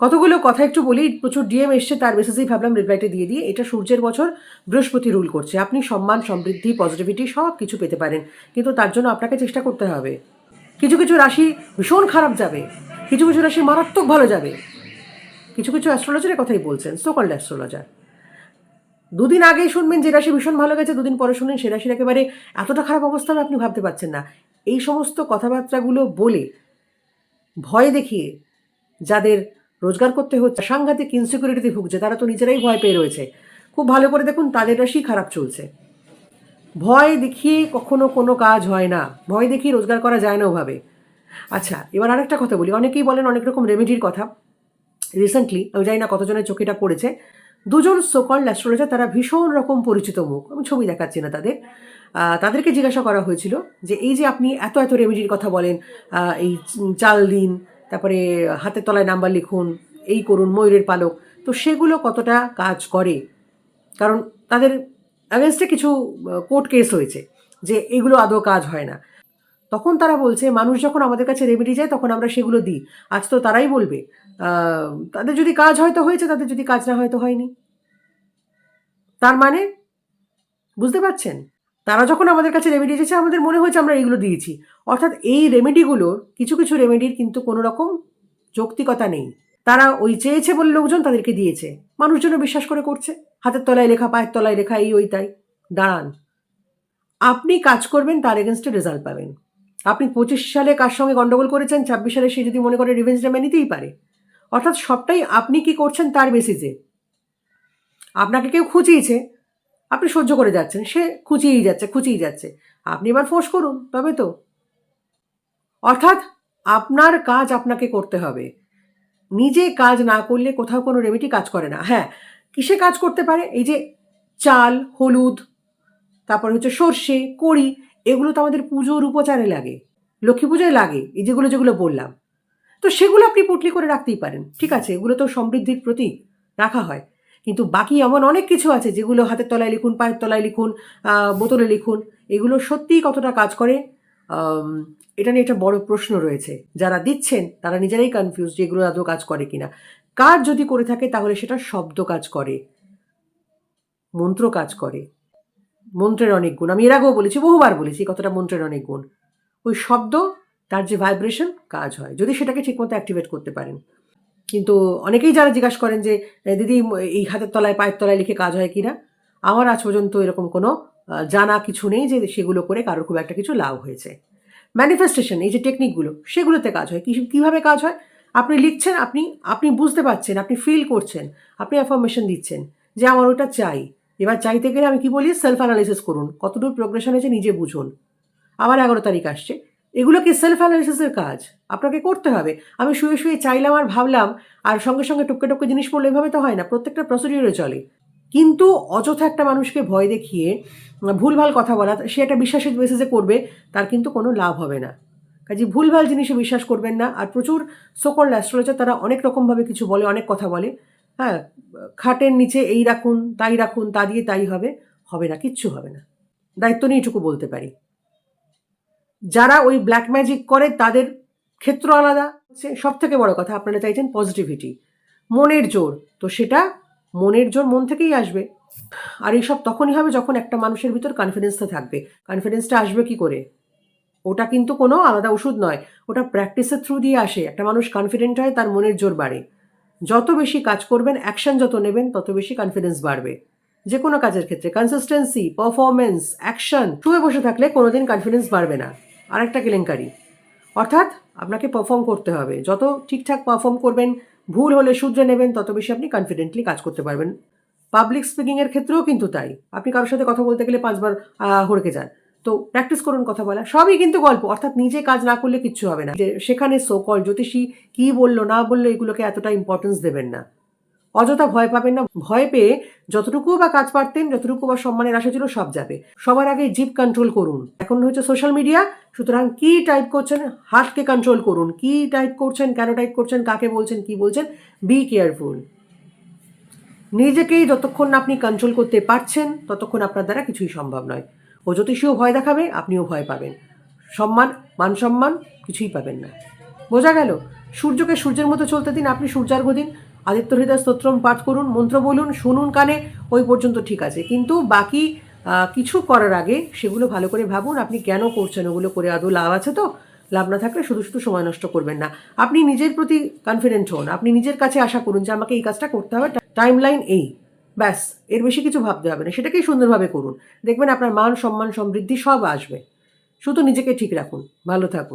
কতগুলো কথা একটু বলি, প্রচুর ডিএম এসছে, তার মেসেজেই ভাবলাম রিপ্লাইটা দিয়ে দিয়ে এটা সূর্যের বছর, বৃহস্পতি রুল করছে। আপনি সম্মান, সমৃদ্ধি পজিটিভিটি সব কিছু পেতে পারেন। কিন্তু তার জন্য আপনাকে চেষ্টা করতে হবে। কিছু কিছু রাশি ভীষণ খারাপ যাবে, কিছু কিছু রাশি মারাত্মক ভালো যাবে। কিছু কিছু অ্যাস্ট্রোলজারের কথাই বলছেন সোকল্ড অ্যাস্ট্রোলজার দুদিন আগে শুনবেন যে রাশি ভীষণ ভালো গেছে, দুদিন পরে শুনলেন সে রাশির একেবারে এতটা খারাপ অবস্থা আপনি ভাবতে পারছেন না। এই সমস্ত কথাবার্তাগুলো বলে, ভয় দেখিয়ে যাদের রোজগার করতে হচ্ছে। সাংঘাতিক ইনসিকিউরিটিতে ভুগছে, তারা তো নিজেরাই ভয় পেয়ে রয়েছে। খুব ভালো করে দেখুন, তাদের রাশি খারাপ চলছে। ভয় দেখিয়ে কখনো কোনো কাজ হয় না। ভয় দেখিয়ে রোজগার করা যায় না ওভাবে। আচ্ছা এবার আরেকটা কথা বলি। অনেকেই বলেন অনেক রকম রেমেডির কথা। রিসেন্টলি আমি জানি না কতজনের চোখেটা পড়েছে। দুজন সোকল অ্যাস্ট্রোলজার তারা ভীষণ রকম পরিচিত মুখ। আমি ছবি দেখাচ্ছি না তাদের। তাদেরকে জিজ্ঞাসা করা হয়েছিল যে, এই যে আপনি এত এত রেমেডির কথা বলেন এই চাল দিন তারপরে হাতের তলায় নাম্বার লিখুন, এই করুন, ময়ূরের পালক। তো সেগুলো কতটা কাজ করে? কারণ তাদের অ্যাগেনস্টে কিছু কোর্ট কেস হয়েছে যে এগুলো আদৌ কাজ হয় না। তখন তারা বলছে, মানুষ যখন আমাদের কাছে রেমেডি যায় তখন আমরা সেগুলো দিই। আজ তো তারাই বলবে তাদের যদি কাজ হয়তো হয়েছে, তাদের যদি কাজ না হয়তো হয়নি। তার মানে বুঝতে পারছেন? তারা যখন আমাদের কাছে রেমেডি এসেছে আমাদের মনে হয়েছে আমরা এইগুলো দিয়েছি। অর্থাৎ এই রেমেডিগুলোর কিছু কিছু রেমেডির কিন্তু কোনো রকম যৌক্তিকতা নেই। তারা ওই চেয়েছে বলে লোকজন তাদেরকে দিয়েছে। মানুষজনও বিশ্বাস করে করছে। হাতের তলায় লেখা, পায়ের তলায় লেখা, এই, ওই, তাই। দাঁড়ান। আপনি কাজ করবেন, তার এগেনস্টে রেজাল্ট পাবেন। আপনি পঁচিশ সালে কার সঙ্গে গন্ডগোল করেছেন, ছাব্বিশ সালে সে যদি মনে করে রিভেঞ্জ নেমে নিতেই পারে। অর্থাৎ সবটাই আপনি কি করছেন তার বেসিসে আপনাকে কেউ খুঁচিয়েছে আপনি সহ্য করে যাচ্ছেন, সে খুঁচিয়েই যাচ্ছে খুঁচিয়েই যাচ্ছে। আপনি এবার ফোর্স করুন, তবে তো। অর্থাৎ আপনার কাজ আপনাকে করতে হবে। নিজে কাজ না করলে কোথাও কোনো রেমেডি কাজ করে না। হ্যাঁ কিসে কাজ করতে পারে? এই যে চাল, হলুদ, তারপর হচ্ছে সর্ষে, কড়ি, এগুলো তো আমাদের পুজোর উপচারে লাগে। লক্ষ্মী পূজায় লাগে, এই যেগুলো যেগুলো বললাম। তো সেগুলো আপনি পুটলি করে রাখতেই পারেন। ঠিক আছে, এগুলো তো সমৃদ্ধির প্রতীক, রাখা হয়। কিন্তু বাকি এমন অনেক কিছু আছে যেগুলো হাতের তলায় লিখুন, পায়ের তলায় লিখুন বোতলে লিখুন। এগুলো সত্যিই কতটা কাজ করে? এটা নিয়ে একটা বড় প্রশ্ন রয়েছে। যারা দিচ্ছেন, তারা নিজেরাই কনফিউজ যে এগুলো আদৌ কাজ করে কিনা। কাজ যদি করে থাকে, তাহলে সেটা শব্দ কাজ করে। মন্ত্র কাজ করে। মন্ত্রের অনেক গুণ। আমি এর আগেও বলেছি, বহুবার বলেছি, কতটা মন্ত্রের অনেক গুণ। ওই শব্দ, তার যে ভাইব্রেশন কাজ হয়। যদি সেটাকে ঠিকমতো অ্যাক্টিভেট করতে পারেন। কিন্তু অনেকেই যারা জিজ্ঞাসা করেন যে দিদি এই হাতের তলায়, পায়ের তলায় লিখে কাজ হয় কিনা? আমার আজ পর্যন্ত এরকম কোনো জানা কিছু নেই যে সেগুলো করে কারোর খুব একটা কিছু লাভ হয়েছে। ম্যানিফেস্টেশন এই যে টেকনিকগুলো সেগুলোতে কাজ হয়। কীভাবে কাজ হয়? আপনি লিখছেন, আপনি আপনি বুঝতে পারছেন, আপনি ফিল করছেন, আপনি অ্যাফরমেশন দিচ্ছেন যে, আমার ওটা চাই। এবার চাইতে গেলে আমি কি বলি? সেলফ অ্যানালিসিস করুন। কতটুকু প্রোগ্রেশন হয়েছে নিজে বুঝুন। আবার এগারো তারিখ আসছে। এগুলো কি সেলফ অ্যানালিসিসের কাজ? আপনাকে করতে হবে। আমি শুয়ে শুয়ে চাইলাম আর ভাবলাম আর সঙ্গে সঙ্গে টুককে টুককে জিনিস পড়লে এভাবে তো হয় না প্রত্যেকটা প্রসিডিওরে চলে। কিন্তু অযথা একটা মানুষকে ভয় দেখিয়ে উম, ভুলভাল কথা বলা সে একটা বিশ্বাসের বেসিসে করবে তার কিন্তু কোনো লাভ হবে না। কাজে ভুলভাল জিনিসে বিশ্বাস করবেন না আর প্রচুর সকল অ্যাস্ট্রোলজার তারা অনেক রকমভাবে কিছু বলে অনেক কথা বলে। হ্যাঁ খাটের নিচে এই রাখুন তাই রাখুন তা দিয়ে তাই হবে হবে না কিচ্ছু হবে না। দায়িত্ব নিয়ে এটুকু বলতে পারি। যারা ওই ব্ল্যাক ম্যাজিক করে, তাদের ক্ষেত্র আলাদা। সব থেকে বড় কথা, আপনারা চাইছেন পজিটিভিটি মনের জোর, তো সেটা মনের জোর মন থেকেই আসবে। আর এইসব তখনই হবে যখন একটা মানুষের ভিতর কনফিডেন্সটা থাকবে। কনফিডেন্সটা আসবে কি করে? ওটা কিন্তু কোনো আলাদা ওষুধ নয়। ওটা প্র্যাকটিসের থ্রু দিয়ে আসে। একটা মানুষ কনফিডেন্ট হয়, তার মনের জোর বাড়ে। যত বেশি কাজ করবেন অ্যাকশন যত নেবেন, তত বেশি কনফিডেন্স বাড়বে। যে কোনো কাজের ক্ষেত্রে কনসিস্টেন্সি পারফরমেন্স অ্যাকশন শুয়ে বসে থাকলে কোনোদিন কনফিডেন্স বাড়বে না। আরেকটা কেলেঙ্কারি। অর্থাৎ আপনাকে পারফর্ম করতে হবে। যত ঠিকঠাক পারফর্ম করবেন, ভুল হলে শুধরে নেবেন, তত বেশি আপনি কনফিডেন্টলি কাজ করতে পারবেন। পাবলিক স্পিকিংয়ের ক্ষেত্রেও কিন্তু তাই। আপনি কারোর সাথে কথা বলতে গেলে পাঁচবার হড়কে যান। তো প্র্যাকটিস করুন কথা বলা। সবই কিন্তু গল্প। অর্থাৎ নিজে কাজ না করলে কিচ্ছু হবে না। যে সেখানে সোকল জ্যোতিষী কি বলল, না বলল, এগুলোকে এতটা ইম্পর্টেন্স দেবেন না। অযথা ভয় পাবেন না। ভয় পেয়ে যতটুকু বা কাজ পারতেন, যতটুকু বা সম্মানের আশা ছিল সব যাবে। সবার আগে জিপ কন্ট্রোল করুন। এখন হচ্ছে সোশ্যাল মিডিয়া সুতরাং কি টাইপ করছেন? হার্টকে কন্ট্রোল করুন। কি টাইপ করছেন? কেন টাইপ করছেন? কাকে বলছেন? কি বলছেন? বি কেয়ারফুল নিজেকেই যতক্ষণ আপনি কন্ট্রোল করতে পারছেন, ততক্ষণ আপনার দ্বারা কিছুই সম্ভব নয়। ও জ্যোতিষীও ভয় দেখাবে, আপনিও ভয় পাবেন। সম্মান, মান সম্মান কিছুই পাবেন না। বোঝা গেল? সূর্যকে সূর্যের মতো চলতে দিন, আপনি সূর্যার্ঘ দিন। আদিত্য হৃদয় স্তোত্রম পাঠ করুন, মন্ত্র বলুন, শুনুন, কানে, ওই পর্যন্ত ঠিক আছে। কিন্তু বাকি কিছু করার আগে সেগুলো ভালো করে ভাবুন, আপনি কেন করছেন ওগুলো করে আদৌ লাভ আছে তো? লাভ না থাকলে শুধু শুধু সময় নষ্ট করবেন না। আপনি নিজের প্রতি কনফিডেন্ট হন, আপনি নিজের কাছে আশা করুন যে আমাকে এই কাজটা করতে হবে টাইম লাইন এই, ব্যাস, এর বেশি কিছু ভাবতে হবে না, সেটাকেই সুন্দরভাবে করুন। দেখবেন আপনার মান, সম্মান, সমৃদ্ধি সব আসবে। শুধু নিজেকে ঠিক রাখুন, ভালো থাকুন।